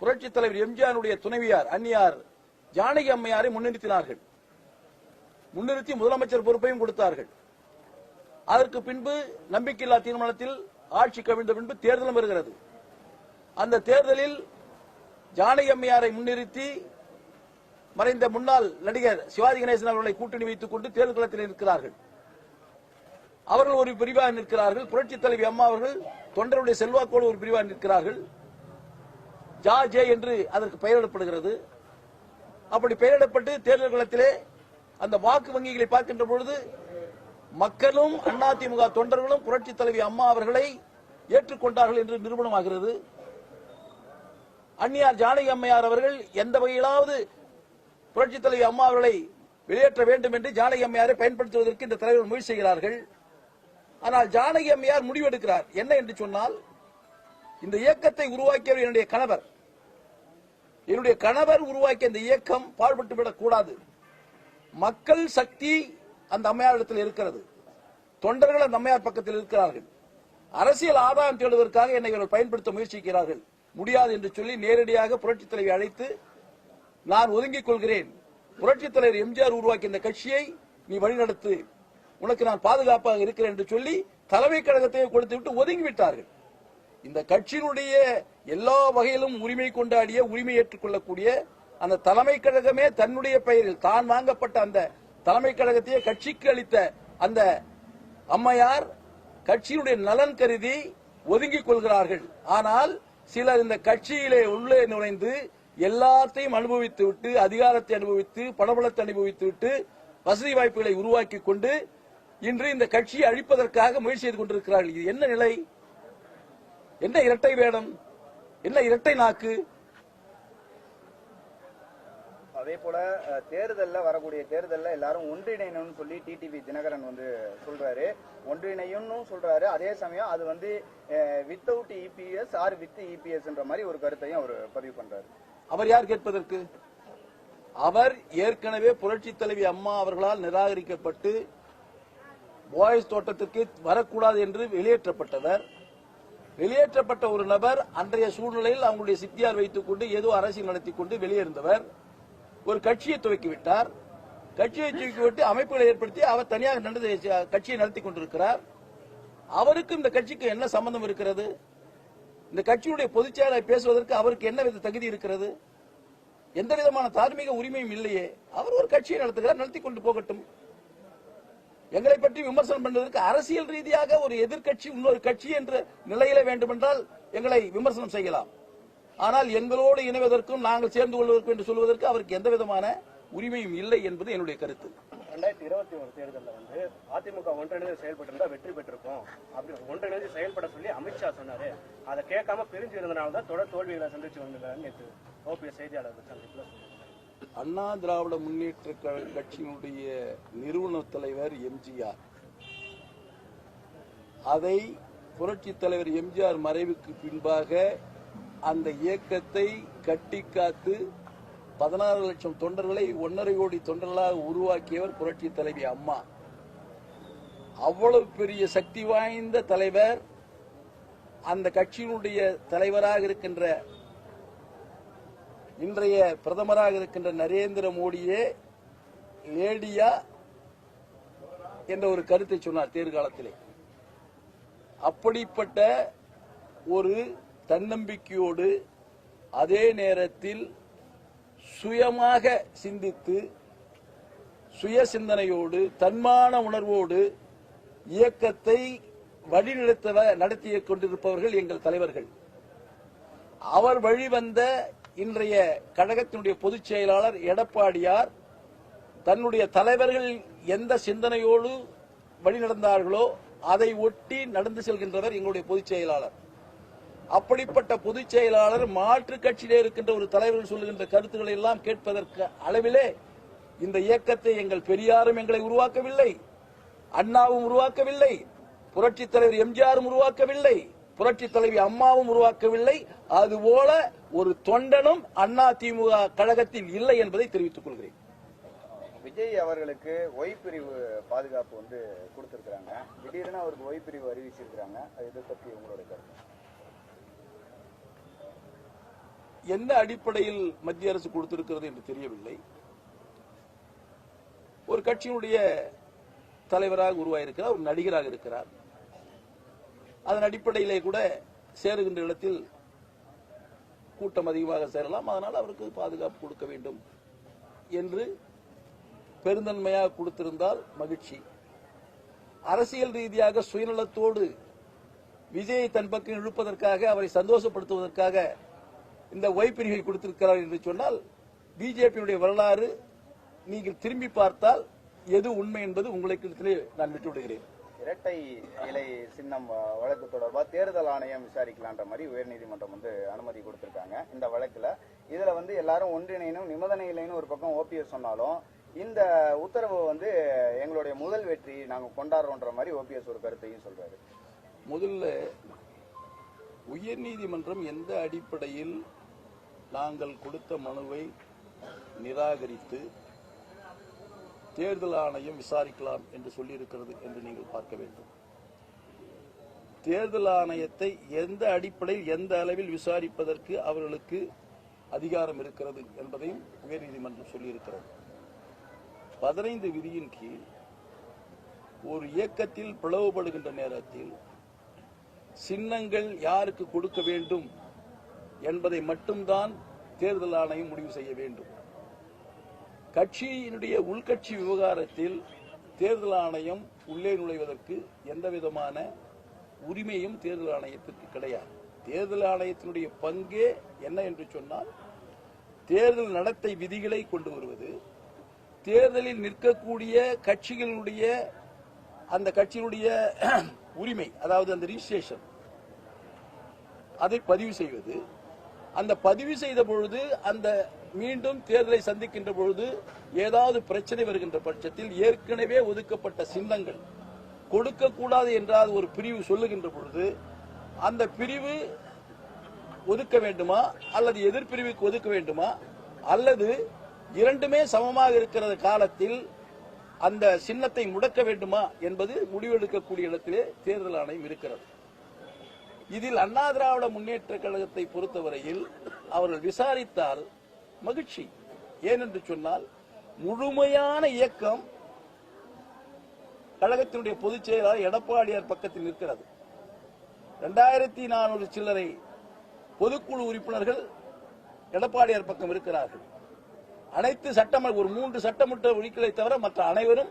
புரட்சித் தலைவர் எம்ஜிஆருடைய துணைவியார் அன்னியார் ஜானகி அம்மையாரை முன்னிறுத்தினார்கள். முன்னிறுத்தி முதலமைச்சர் பொறுப்பையும் கொடுத்தார்கள். அதற்கு பின்பு நம்பிக்கையில்லா தீர்மானத்தில் ஆட்சி கவிழ்ந்த பின்பு தேர்தலும் வருகிறது. அந்த தேர்தலில் ஜானகி அம்மையாரை முன்னிறுத்தி மறைந்த முன்னாள் நடிகர் சிவாஜி கணேசன் அவர்களை கூட்டணி வைத்துக் கொண்டு தேர்தல் களத்தில் நிற்கிறார்கள். அவர்கள் ஒரு பிரிவாக நிற்கிறார்கள். புரட்சி தலைவி அம்மா அவர்கள் தொண்டருடைய செல்வாக்கோடு ஒரு பிரிவாக நிற்கிறார்கள். ஜா ஜே என்று அதற்கு பெயரிடப்படுகிறது. அப்படி பெயரிடப்பட்டு தேர்தல் களத்திலே அந்த வாக்கு வங்கிகளை பார்க்கின்ற பொழுது மக்களும் அதிமுக தொண்டர்களும் புரட்சித் தலைவி அம்மா அவர்களை ஏற்றுக்கொண்டார்கள் என்று நிரூபணமாகிறது. அந்நியார் ஜானகி அம்மையார் அவர்கள் எந்த வகையிலாவது புரட்சி தலைவி அம்மா அவர்களை வெளியேற்ற வேண்டும் என்று ஜானகி அம்மையாரை பயன்படுத்துவதற்கு இந்த தலைவர் முயற்சி செய்கிறார்கள். ஆனால் ஜானகி அம்மையார் முடிவெடுக்கிறார். என்ன என்று சொன்னால் இந்த இயக்கத்தை உருவாக்கியவர் என்னுடைய கணவர். என்னுடைய கணவர் உருவாக்கிய இந்த இயக்கம் பாழ்பட்டு விடக்கூடாது. மக்கள் சக்தி அந்த அம்மையாரிடத்தில் இருக்கிறது. தொண்டர்கள் அந்த அம்மையார் பக்கத்தில் இருக்கிறார்கள். அரசியல் ஆதாயம் தேடுவதற்காக என்னை இவர்கள் பயன்படுத்த முயற்சிக்கிறார்கள். முடியாது என்று சொல்லி நேரடியாக புரட்சித் தலைவி அழைத்து நான் ஒதுங்கிக் கொள்கிறேன். புரட்சித் தலைவர் எம்ஜிஆர் உருவாக்கிய இந்த கட்சியை நீ வழிநடத்து. உனக்கு நான் பாதுகாப்பாக இருக்கிறேன் என்று சொல்லி தலைமை கழகத்தை கொடுத்து விட்டு ஒதுங்கி விட்டார்கள் இந்த கட்சியினுடைய எல்லா வகையிலும் உரிமை கொண்டாடிய உரிமை ஏற்றுக்கொள்ளக்கூடிய அந்த தலைமை கழகமே தன்னுடைய பெயரில் தான் வாங்கப்பட்ட அந்த தலைமை கழகத்தையே கட்சிக்கு அளித்த அந்த அம்மையார் கட்சியினுடைய நலன் கருதி ஒதுங்கிக் கொள்கிறார்கள். ஆனால் சிலர் இந்த கட்சியிலே உள்ளே நுழைந்து எல்லாத்தையும் அனுபவித்து விட்டு அதிகாரத்தை அனுபவித்து பணபலத்தை அனுபவித்து விட்டு வசதி வாய்ப்புகளை உருவாக்கி கொண்டு இன்று இந்த கட்சியை அழிப்பதற்காக முயற்சி செய்து கொண்டிருக்கிறார்கள். இது என்ன நிலை? என்ன இரட்டை வேடம்? என்ன இரட்டை நாக்கு? அதே போல தேர்தல்ல வரக்கூடிய தேர்தல்ல எல்லாரும் ஒன்றிணையணும்னு சொல்லி டிடிவி தினகரன் வந்து சொல்றாரு. ஒன்றிணையும்னு சொல்றாரு. அதே சமயம் அது வந்து வித்தவுட் இபிஎஸ் ஆர் வித் இபிஎஸ்ன்ற மாதிரி ஒரு கருத்தையும் அவர் பதிவு பண்றாரு. அவர் யார் கேட்பதற்கு? அவர் ஏற்கனவே புரட்சி தலைவி அம்மா அவர்களால் நிராகரிக்கப்பட்டு பாய்ஸ் தோட்டத்திற்கு வரக்கூடாது என்று வெளியேற்றப்பட்டவர். வெளியேற்றப்பட்ட ஒரு நபர் அன்றைய சூழ்நிலையில் அவங்களுடைய சித்தியார் வைத்துக் கொண்டு ஏதோ அரசியல் நடத்தி கொண்டு வெளியேறிந்தவர் ஒரு கட்சியை துவக்கிவிட்டார் கட்சியை துவக்கிவிட்டு அமைப்புகளை ஏற்படுத்தி அவர் தனியாக நடந்து கட்சியை நடத்தி கொண்டிருக்கிறார். அவருக்கு இந்த கட்சிக்கு என்ன சம்பந்தம் இருக்கிறது? இந்த கட்சியுடைய பொதுச் செயலாளர் பேசுவதற்கு அவருக்கு என்ன வித தகுதி இருக்கிறது? எந்த விதமான தார்மீக உரிமையும் இல்லையே. அவர் ஒரு கட்சியை நடத்துகிறார் நடத்தி கொண்டு போகட்டும். எங்களை பற்றி விமர்சனம் பண்ணுவதற்கு அரசியல் ரீதியாக ஒரு எதிர்க்கட்சி இன்னொரு கட்சி என்ற நிலையில வேண்டுமென்றால் எங்களை விமர்சனம் செய்யலாம். ஆனால் எங்களோடு இணைவதற்கும் நாங்கள் சேர்ந்து கொள்வதற்கும் என்று சொல்வதற்கு அவருக்கு எந்த விதமான உரிமையும் இல்லை என்பது என்னுடைய கருத்து. ரெண்டாயிரத்தி இருபத்தி ஒரு தேர்தலில் வந்து அதிமுக ஒன்றிணைந்து செயல்பட்டிருந்தா வெற்றி பெற்றிருக்கும். அப்படி ஒன்றிணைந்து செயல்பட சொல்லி அமித்ஷா சொன்னாரு. அதை கேட்காம பிரிஞ்சு இருந்தனால தான் தொடர் தோல்விகளை சந்திச்சு வந்தாங்க நேற்று ஓபிஎஸ் செய்தியாளர் சந்திப்பில் சொன்னாங்க. அண்ணா திராவிட முன்னேற்ற கட்சியினுடைய நிறுவன தலைவர் எம்ஜிஆர். அதை புரட்சி தலைவர் எம்ஜிஆர் மறைவுக்கு பின்பாக அந்த இயக்கத்தை கட்டி காத்து பதினாறு லட்சம் தொண்டர்களை ஒன்றரை கோடி தொண்டர்களாக உருவாக்கியவர் புரட்சி தலைவி அம்மா. அவ்வளவு பெரிய சக்தி வாய்ந்த தலைவர் அந்த கட்சியினுடைய தலைவராக இருக்கின்ற இன்றைய பிரதமராக இருக்கின்ற நரேந்திர மோடியே லேடியா என்ற ஒரு கருத்தை சொன்னார் தேர்காலத்திலே. அப்படிப்பட்ட ஒரு தன்னம்பிக்கையோடு அதே நேரத்தில் சுயமாக சிந்தித்து சுய சிந்தனையோடு தன்மான உணர்வோடு இயக்கத்தை வழிநடத்த நடத்திய கொண்டிருப்பவர்கள் எங்கள் தலைவர்கள். அவர் வழிவந்த இன்றைய கழகத்தினுடைய பொதுச் செயலாளர் எடப்பாடியார் தன்னுடைய தலைவர்கள் எந்த சிந்தனையோடு வழிநடந்தார்களோ அதை ஒட்டி நடந்து செல்கின்றவர் எங்களுடைய பொதுச் செயலாளர். அப்படிப்பட்ட பொதுச் செயலாளர் மாற்று கட்சியிலே இருக்கின்ற ஒரு தலைவர்கள் சொல்லுகின்ற கருத்துக்களை எல்லாம் கேட்பதற்கு அளவிலே இந்த இயக்கத்தை எங்கள் பெரியாரும் எங்களை உருவாக்கவில்லை அண்ணாவும் உருவாக்கவில்லை புரட்சித் தலைவர் எம்ஜிஆரும் உருவாக்கவில்லை. புரட்சித் தலைவி அம்மாவும் உருவாக்கவில்லை. அதுபோல ஒரு தொண்டனும் அண்ணா திமுக கழகத்தில் இல்லை என்பதை தெரிவித்துக் கொள்கிறேன். விஜய் அவர்களுக்கு ஒய் பிரிவு பாதுகாப்பு வந்து கொடுத்திருக்கிறாங்க. திடீர்னு அவருக்கு ஒய் பிரிவு அறிவிச்சிருக்கிறாங்க. அது இதை பத்தி உங்களோட கருத்து? என்ன அடிப்படையில் மத்திய அரசு கொடுத்திருக்கிறது என்று தெரியவில்லை. ஒரு கட்சியினுடைய தலைவராக உருவாயிருக்கிறார் ஒரு நடிகராக இருக்கிறார். அதன் அடிப்படையிலே கூட சேருகின்ற இடத்தில் கூட்டம் அதிகமாக சேரலாம். அதனால் அவருக்கு பாதுகாப்பு கொடுக்க வேண்டும் என்று பெருந்தன்மையாக கொடுத்திருந்தால் மகிழ்ச்சி. அரசியல் ரீதியாக சுயநலத்தோடு விஜயை தன் பக்கம் இழுப்பதற்காக அவரை சந்தோஷப்படுத்துவதற்காக இந்த ஒய் பிரிவை கொடுத்திருக்கிறார் என்று சொன்னால் பிஜேபியுடைய வரலாறு நீங்கள் திரும்பி பார்த்தால் எது உண்மை என்பது உங்களுக்கு நான் விட்டுவிடுகிறேன். இரட்டை இலை சின்னம் வ- வழக்கு தொடர்பாக தேர்தல் ஆணையம் விசாரிக்கலான்ற மாதிரி உயர்நீதிமன்றம் வந்து அனுமதி கொடுத்திருக்காங்க இந்த வழக்கில். இதில் வந்து எல்லாரும் ஒன்றிணைனும் நிபந்தனை இல்லைன்னு ஒரு பக்கம் ஓபிஎஸ் சொன்னாலும் இந்த உத்தரவு வந்து எங்களுடைய முதல் வெற்றி நாங்கள் கொண்டாடுறோன்ற மாதிரி ஓபிஎஸ் ஒரு கருத்தையும் சொல்றாரு. முதல்ல உயர்நீதிமன்றம் எந்த அடிப்படையில் நாங்கள் கொடுத்த மனுவை நிராகரித்து தேர்தல் ஆணையம் விசாரிக்கலாம் என்று சொல்லியிருக்கிறது என்று நீங்கள் பார்க்க வேண்டும். தேர்தல் ஆணையத்தை எந்த அடிப்படையில் எந்த அளவில் விசாரிப்பதற்கு அவர்களுக்கு அதிகாரம் இருக்கிறது என்பதையும் உயர்நீதிமன்றம் சொல்லியிருக்கிறது. பதினைந்து விதியின் கீழ் ஒரு இயக்கத்தில் பிளவுபடுகின்ற நேரத்தில் சின்னங்கள் யாருக்கு கொடுக்க வேண்டும் என்பதை மட்டும்தான் தேர்தல் ஆணையம் முடிவு செய்ய வேண்டும். கட்சியினுடைய உள்கட்சி விவகாரத்தில் தேர்தல் ஆணையம் உள்ளே நுழைவதற்கு எந்த விதமான உரிமையும் தேர்தல் ஆணையத்திற்கு கிடையாது. தேர்தல் ஆணையத்தினுடைய பங்கே என்ன என்று சொன்னால் தேர்தல் நடத்தை விதிகளை கொண்டு வருவது தேர்தலில் நிற்கக்கூடிய கட்சிகளுடைய அந்த கட்சியினுடைய உரிமை அதாவது அந்த ரிஜிஸ்ட்ரேஷன் அதை பதிவு செய்வது. அந்த பதிவு செய்த பொழுது அந்த மீண்டும் தேர்தலை சந்திக்கின்ற பொழுது ஏதாவது பிரச்சனை வருகின்ற பட்சத்தில் ஏற்கனவே ஒதுக்கப்பட்ட சின்னங்கள் கொடுக்கக்கூடாது என்றால் ஒரு பிரிவு சொல்லுகின்ற பொழுது அந்த பிரிவு ஒதுக்க வேண்டுமா? அல்லது எதிர்பிரிவுக்கு ஒதுக்க வேண்டுமா? அல்லது இரண்டுமே சமமாக இருக்கிற காலத்தில் அந்த சின்னத்தை முடக்க வேண்டுமா? என்பது முடிவெடுக்கக்கூடிய இடத்திலே தேர்தல் ஆணையம் இருக்கிறது. இதில் அண்ணா திராவிட முன்னேற்ற கழகத்தை பொறுத்தவரையில் அவர்கள் விசாரித்தால் மகிழ்ச்சி. ஏனென்று சொன்னால் முழுமையான இயக்கம் கழகத்தினுடைய பொதுச் செயலாளர் எடப்பாடியார் பக்கத்தில் நிற்கிறது. இரண்டாயிரத்தி நானூறு சில்லறை பொதுக்குழு உறுப்பினர்கள் எடப்பாடியார் பக்கம் இருக்கிறார்கள். அனைத்து சட்டமன்ற ஒரு மூன்று சட்டமன்ற உறுப்பினர்களை தவிர மற்ற அனைவரும்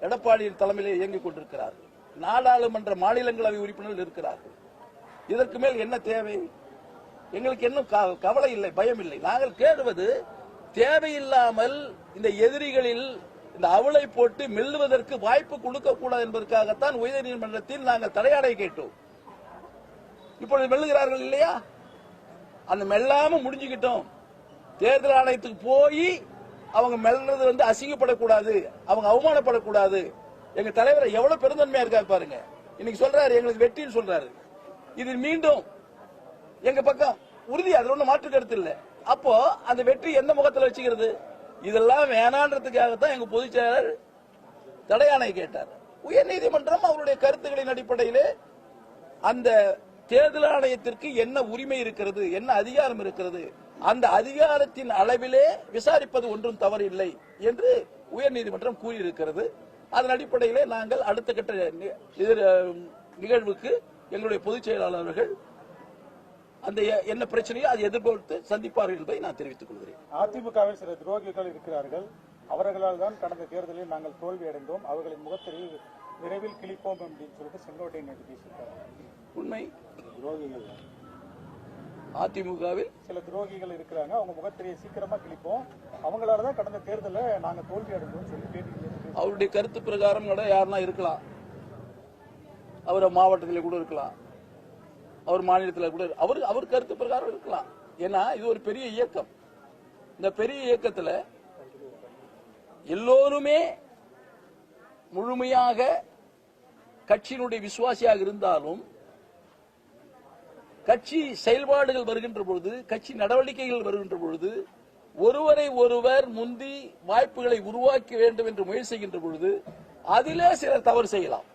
எடப்பாடியின் தலைமையிலே இயங்கிக் கொண்டிருக்கிறார்கள். நாடாளுமன்ற மாநிலங்களவை உறுப்பினர்கள் இருக்கிறார்கள். இதற்கு மேல் என்ன தேவை? எங்களுக்கு இன்னும் கவலை இல்லை பயம் இல்லை. நாங்கள் கேடுவது தேவையில்லாமல் இந்த எதிரிகளில் இந்த அவளை போட்டு மெல்லுவதற்கு வாய்ப்பு கொடுக்க கூடாது என்பதற்காகத்தான் உயர்நீதிமன்றத்தில் நாங்கள் தடையாடை கேட்டோம். இப்பொழுது மெல்லுகிறார்கள் இல்லையா? அந்த மெல்லாம முடிஞ்சுக்கிட்டோம். தேர்தல் ஆணையத்துக்கு போய் அவங்க மெல்றது வந்து அசிங்கப்படக்கூடாது அவங்க அவமானப்படக்கூடாது. எங்க தலைவர் எவ்வளவு பெருந்தன்மையா இருக்காரு பாருங்க. இன்னைக்கு சொல்றாரு எங்களுக்கு வெற்றின்னு சொல்றாரு. இது மீண்டும் எங்க பக்கம் உறுதி அதுல ஒண்ணு மாற்று கருத்து இல்ல. அப்போ அந்த வெற்றி எந்த முகத்துல வச்சுக்கிறது? இதெல்லாம் வேணான்றதுக்காகத்தான் எங்க பொதுச் செயலாளர் தடையாணை கேட்டார். உயர்நீதிமன்றம் அவருடைய கருத்துக்களின் அடிப்படையிலே அந்த தேர்தல் ஆணையத்திற்கு என்ன உரிமை இருக்கிறது என்ன அதிகாரம் இருக்கிறது அந்த அதிகாரத்தின் அளவிலே விசாரிப்பது ஒன்றும் தவறில்லை என்று உயர்நீதிமன்றம் கூறியிருக்கிறது. அதன் அடிப்படையிலே நாங்கள் அடுத்த கட்ட நிகழ்வுக்கு எங்களுடைய பொதுச் செயலாளர்கள் அந்த என்ன பிரச்சனையோ அதை எதிர்பார்த்து சந்திப்பார்கள் என்பதை நான் தெரிவித்துக் கொள்கிறேன். அதிமுகவில் சில துரோகிகள் இருக்கிறார்கள். அவர்களால் தான் கடந்த தேர்தலில் நாங்கள் தோல்வி அடைந்தோம். அவர்களின் முகத்தில் விரைவில் கிழிப்போம் அப்படின்னு சொல்லிட்டு செங்கோட்டையன் நேற்று பேசியிருக்காரு. உண்மை. துரோகிகள். அதிமுகவில் சில துரோகிகள் இருக்கிறாங்க. அவங்க முகத்திரையை சீக்கிரமா கிழிப்போம். அவங்களால தான் கடந்த தேர்தலில் நாங்க தோல்வி அடைந்தோம்னு சொல்லி பேட்டி அவருடைய கருத்து பிரகாரம் கூட யாருன்னா இருக்கலாம். அவர் மாவட்டத்தில் கூட இருக்கலாம். அவர் மாநிலத்தில் கூட அவர் அவர் கருத்து பிரகாரம் இருக்கலாம். ஏன்னா இது ஒரு பெரிய இயக்கம். இந்த பெரிய இயக்கத்துல எல்லோருமே முழுமையாக கட்சியினுடைய விசுவாசியாக இருந்தாலும் கட்சி செயல்பாடுகள் வருகின்ற பொழுது கட்சி நடவடிக்கைகள் வருகின்ற பொழுது ஒருவரை ஒருவர் முந்தி வாய்ப்புகளை உருவாக்க வேண்டும் என்று முயற்சி செய்கின்ற பொழுது அதிலே சிலர் தவறு செய்யலாம்.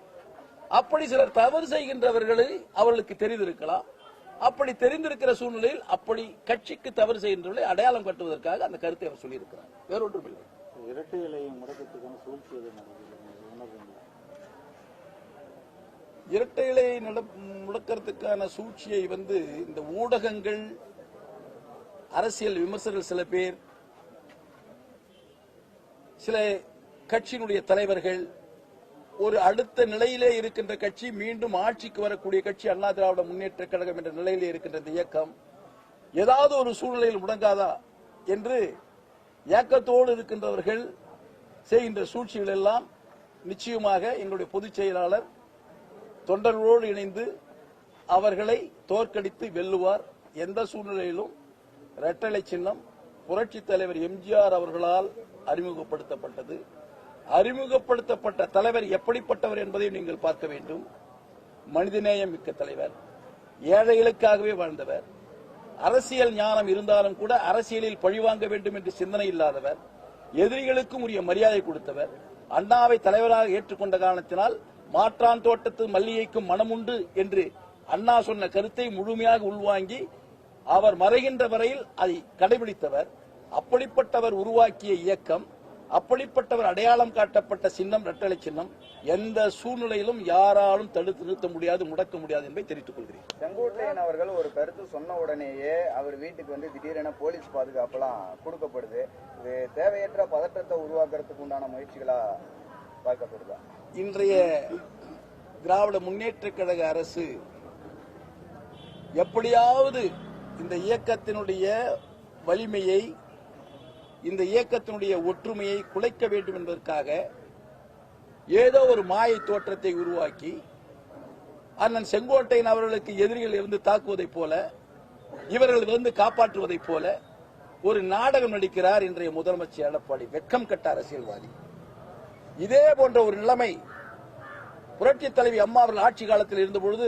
அப்படி சிலர் தவறு செய்கின்றவர்களை அவர்களுக்கு தெரிந்திருக்கலாம். அப்படி தெரிந்திருக்கிற சூழ்நிலையில் அப்படி கட்சிக்கு தவறு செய்கின்றவர்களை அடையாளம் கட்டுவதற்காக அந்த கருத்தை அவர் சொல்லியிருக்கிறார். வேறொன்றும் இல்லை இரட்டை இலையை முடக்கத்துக்கான சூழ்ச்சி இரட்டை இலை நட- முடக்கிறதுக்கான சூழ்ச்சியை வந்து இந்த ஊடகங்கள் அரசியல் விமர்சகர்கள் சில பேர் சில கட்சியினுடைய தலைவர்கள் ஒரு அடுத்த நிலையிலே இருக்கின்ற கட்சி மீண்டும் ஆட்சிக்கு வரக்கூடிய கட்சி அண்ணா திராவிட முன்னேற்ற கழகம் என்ற நிலையிலே இருக்கின்ற இந்த இயக்கம் ஏதாவது ஒரு சூழ்நிலையில் முடங்காதா என்று ஏக்கத்தோடு இருக்கின்றவர்கள் செய்கின்ற சூழ்ச்சிகள் எல்லாம் நிச்சயமாக எங்களுடைய பொதுச் செயலாளர் தொண்டர்களோடு இணைந்து அவர்களை தோற்கடித்து வெல்லுவார். எந்த சூழ்நிலையிலும் இரட்டலை சின்னம் புரட்சித் தலைவர் எம்ஜிஆர் அவர்களால் அறிமுகப்படுத்தப்பட்டது. அறிமுகப்படுத்தப்பட்ட தலைவர் எப்படிப்பட்டவர் என்பதை நீங்கள் பார்க்க வேண்டும். மனிதநேயம் மிக்க தலைவர் ஏழைகளுக்காகவே வாழ்ந்தவர் அரசியல் ஞானம் இருந்தாலும் கூட அரசியலில் பழிவாங்க வேண்டும் என்று சிந்தனை இல்லாதவர் எதிரிகளுக்கும் உரிய மரியாதை கொடுத்தவர் அண்ணாவை தலைவராக ஏற்றுக்கொண்ட காரணத்தினால் மாற்றான் தோட்டத்து மல்லிகைக்கும் மனமுண்டு என்று அண்ணா சொன்ன கருத்தை முழுமையாக உள்வாங்கி அவர் மறைகின்ற வரையில் அதை கடைபிடித்தவர். அப்படிப்பட்டவர் உருவாக்கிய இயக்கம் அப்படிப்பட்டவர் அடையாளம் காட்டப்பட்ட சின்னம் இரட்டலை சின்னம் எந்த சூழ்நிலையிலும் யாராலும் தடுத்து நிறுத்த முடியாது முடக்க முடியாது என்பதை தெரிவித்துக் கொள்கிறேன். செங்கோட்டையன் அவர்கள் ஒரு கருத்து சொன்ன உடனேயே அவர் வீட்டுக்கு வந்து திடீரென போலீஸ் பாதுகாப்புலாம் கொடுக்கப்படுது. இது தேவையற்ற பதற்றத்தை உருவாக்குறதுக்கு உண்டான முயற்சிகளா பார்க்கப்படுதா? இன்றைய திராவிட முன்னேற்ற கழக அரசு எப்படியாவது இந்த இயக்கத்தினுடைய வலிமையை இந்த இயக்கத்தினுடைய ஒற்றுமையை குலைக்க வேண்டும் என்பதற்காக ஏதோ ஒரு மாயை தோற்றத்தை உருவாக்கி அண்ணன் செங்கோட்டையன் அவர்களுக்கு எதிரிகள் இருந்து தாக்குவதைப் போல இவர்கள் இருந்து காப்பாற்றுவதைப் போல ஒரு நாடகம் நடிக்கிறார் இன்றைய முதலமைச்சர் எடப்பாடி வெட்கம் கட்ட அரசியல்வாதி. இதே போன்ற ஒரு நிலைமை புரட்சி தலைவி அம்மா அவர்கள் ஆட்சி காலத்தில் இருந்தபொழுது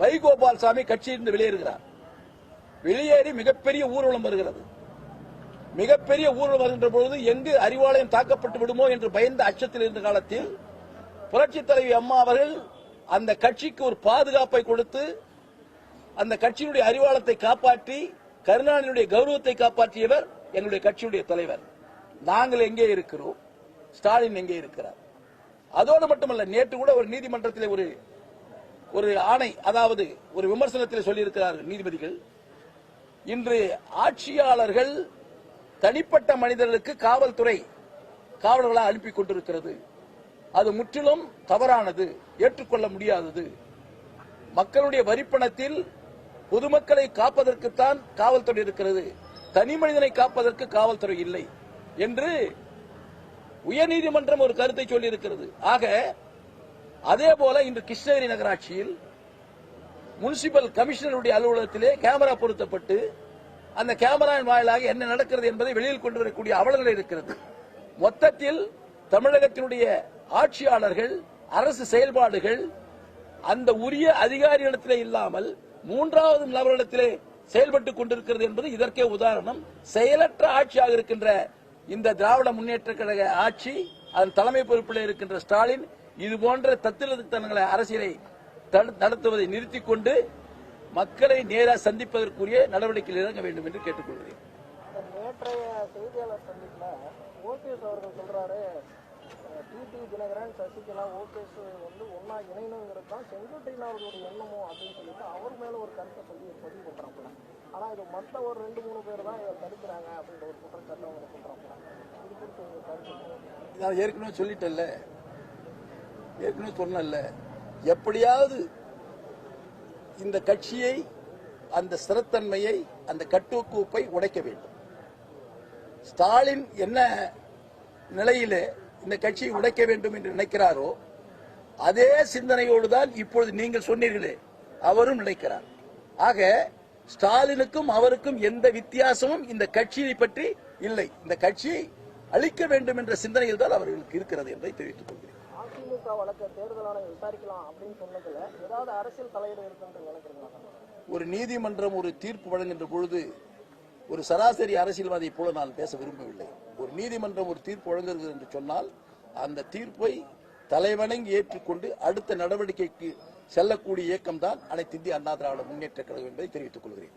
வைகோபால் சாமி கட்சியிலிருந்து வெளியேறுகிறார். வெளியேறி மிகப்பெரிய ஊர்வலம் வருகிறது. மிகப்பெரிய ஊர்வலம் வருகின்ற பொழுது எங்கு அறிவாலயம் தாக்கப்பட்டு விடுமோ என்று பயந்த அச்சத்தில் இருந்த காலத்தில் புரட்சி தலைவி அம்மா அவர்கள் அந்த கட்சிக்கு ஒரு பாதுகாப்பை கொடுத்து அந்த கட்சியினுடைய அறிவாளத்தை காப்பாற்றி கருணாநிதியுடைய கௌரவத்தை காப்பாற்றியவர் என்னுடைய கட்சியுடைய தலைவர். நாங்கள் எங்கே இருக்கிறோம்? ஸ்டாலின் எங்கே இருக்கிறார்? அதோடு மட்டுமல்ல நேற்று கூட ஒரு நீதிமன்றத்தில் ஒரு ஒரு ஆணை அதாவது ஒரு விமர்சனத்தில் சொல்லியிருக்கிறார்கள் நீதிபதிகள். இன்று ஆட்சியாளர்கள் தனிப்பட்ட மனிதர்களுக்கு காவல்துறை காவலர்களாக அனுப்பி கொண்டிருக்கிறது. அது முற்றிலும் தவறானது ஏற்றுக்கொள்ள முடியாதது. மக்களுடைய வரிப்பணத்தில் பொதுமக்களை காப்பதற்குத்தான் காவல்துறை இருக்கிறது. தனி மனிதனை காப்பதற்கு காவல்துறை இல்லை என்று உயர்நீதிமன்றம் ஒரு கருத்தை சொல்லியிருக்கிறது. ஆக அதே போல இன்று கிருஷ்ணகிரி நகராட்சியில் முனிசிபல் கமிஷனருடைய அலுவலகத்திலே கேமரா பொருத்தப்பட்டு அந்த கேமராவின் வாயிலாக என்ன நடக்கிறது என்பதை வெளியில் கொண்டு வரக்கூடிய அவலங்கள் இருக்கிறது. மொத்தத்தில் தமிழகத்தினுடைய ஆட்சியாளர்கள் அரசு செயல்பாடுகள் அந்த உரிய அதிகாரிகளிடத்திலே இல்லாமல் மூன்றாவது நபரிடத்திலே செயல்பட்டுக் கொண்டிருக்கிறது என்பது இதற்கே உதாரணம். செயலற்ற ஆட்சியாக இருக்கின்ற இந்த திராவிட முன்னேற்ற கழக ஆட்சி அதன் தலைமை பொறுப்பில் இருக்கின்ற ஸ்டாலின் இது போன்ற தத்திரத்தனங்களை அரசியலை நடத்துவதை நிறுத்திக் கொண்டு மக்களை நேராக சந்திப்பதற்குரிய நடவடிக்கையில் இறங்க வேண்டும் என்று கேட்டுக்கொள்கிறேன். நேற்றைய செய்தியாளர் சந்திப்புல ஓபிஎஸ் அவர்கள் சொல்றாரு டிடி தினகரன் சசிகலா ஓபிஎஸ் வந்து ஒன்னா இணையணுங்கிறது தான் செங்கோட்டையன் அவர்களுடைய எண்ணமோ அப்படின்னு சொல்லிட்டு அவர் மேல ஒரு கருத்தை சொல்லி பதிவு பண்றாப்புல. ஆனா இது மத்த ஒரு ரெண்டு மூணு பேர் தான் இதை தடுக்கிறாங்க அப்படின்ற ஒரு குற்றச்சாட்டை அவங்க சொல்றாப்புல. இது குறித்து கருத்து? நான் ஏற்கனவே சொல்லிட்டேன்ல. ஏற்கனவே சொன்னேன்ல. எப்படியாவது இந்த கட்சியை அந்த ஸ்திரத்தன்மையை அந்த கட்டுக்கூப்பை உடைக்க வேண்டும். ஸ்டாலின் என்ன நிலையிலே இந்த கட்சியை உடைக்க வேண்டும் என்று நினைக்கிறாரோ அதே சிந்தனையோடு தான் இப்பொழுது நீங்கள் சொன்னீர்களே அவரும் நினைக்கிறார் ஆக ஸ்டாலினுக்கும் அவருக்கும் எந்த வித்தியாசமும் இந்த கட்சியை பற்றி இல்லை. இந்த கட்சியை அழிக்க வேண்டும் என்ற சிந்தனையில் தான் அவர்களுக்கு இருக்கிறது என்பதை தெரிவித்துக் கொள்கிறேன். அதிமுக வழக்க தேர்தல் ஆணையம் விசாரிக்கலாம் அப்படின்னு சொன்னதுல ஏதாவது அரசியல் தலையீடு இருக்குன்னு நினைக்கிறீங்களா? ஒரு நீதிமன்றம் ஒரு தீர்ப்பு வழங்குகின்ற பொழுது ஒரு சராசரி அரசியல்வாதியை போல நான் பேச விரும்பவில்லை. ஒரு நீதிமன்றம் ஒரு தீர்ப்பு வழங்குகிறது என்று சொன்னால் அந்த தீர்ப்பை தலைவணங்கி ஏற்றுக்கொண்டு அடுத்த நடவடிக்கைக்கு செல்லக்கூடிய இயக்கம் தான் அனைத்து இந்திய அண்ணா திராவிட முன்னேற்ற கழகம் என்பதை தெரிவித்துக் கொள்கிறேன்.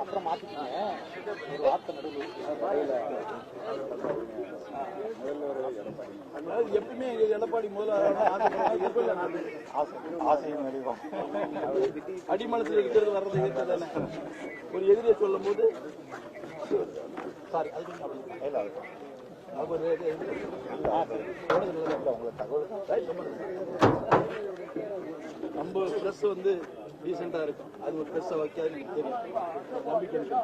அப்புறம் அதாவது எப்பவுமே எங்க எடப்பாடி முதல்ல அடிமனத்தில் இருக்கிறது வர்றது தானே ஒரு எதிரியை சொல்லும் போது சாரி அது அவர் நம்ம ப்ரெஸ் வந்து டீசெண்டா இருக்கும். அது ஒரு ப்ரெஸ்ஸை வைக்காது எனக்கு தெரியும். நம்பிக்கை இருக்கு.